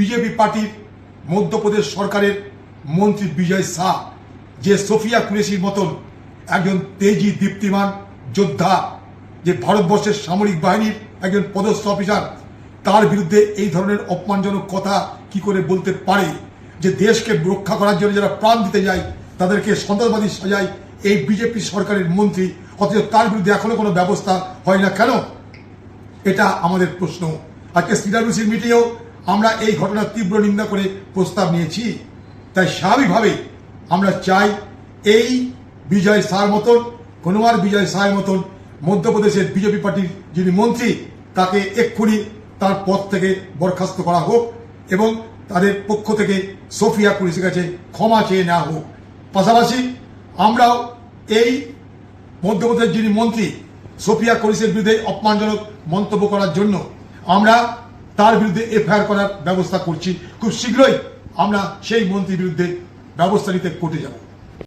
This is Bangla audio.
বিজেপি পার্টির মধ্যপ্রদেশ সরকারের মন্ত্রী বিজয় শাহ, যে সোফিয়া কুরেশির মতন একজন তেজি দীপ্তিমান যোদ্ধা, যে ভারতবর্ষের সামরিক বাহিনীর একজন পদস্থ অফিসার, তার বিরুদ্ধে এই ধরনের অপমানজনক কথা কি করে বলতে পারে? যে দেশকে রক্ষা করার জন্য যারা প্রাণ দিতে যায়, তাদেরকে সন্ত্রাসবাদী সাজায় এই বিজেপি সরকারের মন্ত্রী, অথচ তার বিরুদ্ধে এখনও কোনো ব্যবস্থা হয় না কেন? এটা আমাদের প্রশ্ন। আজকে সিডাব্লিউসির মিটিংয়েও আমরা এই ঘটনার তীব্র নিন্দা করে প্রস্তাব নিয়েছি। তাই স্বাভাবিকভাবে আমরা চাই এই বিজয় শাহর মতন হনুমান বিজয় শাহের মতন মধ্যপ্রদেশের বিজেপি পার্টির যিনি মন্ত্রী, তাকে এক্ষুনি তার পদ থেকে বরখাস্ত করা হোক এবং তাদের পক্ষ থেকে সোফিয়া পুলিশের কাছে ক্ষমা চেয়ে নেওয়া হোক। পাশাপাশি আমরাও এই মধ্যপ্রদেশের যিনি মন্ত্রী, সোফিয়া করিসের বিরুদ্ধে অপমানজনক মন্তব্য করার জন্য আমরা তার বিরুদ্ধে এফআইআর করার ব্যবস্থা করছি। খুব শীঘ্রই আমরা সেই মন্ত্রীর বিরুদ্ধে ব্যবস্থা নিতে কোর্টে যাব।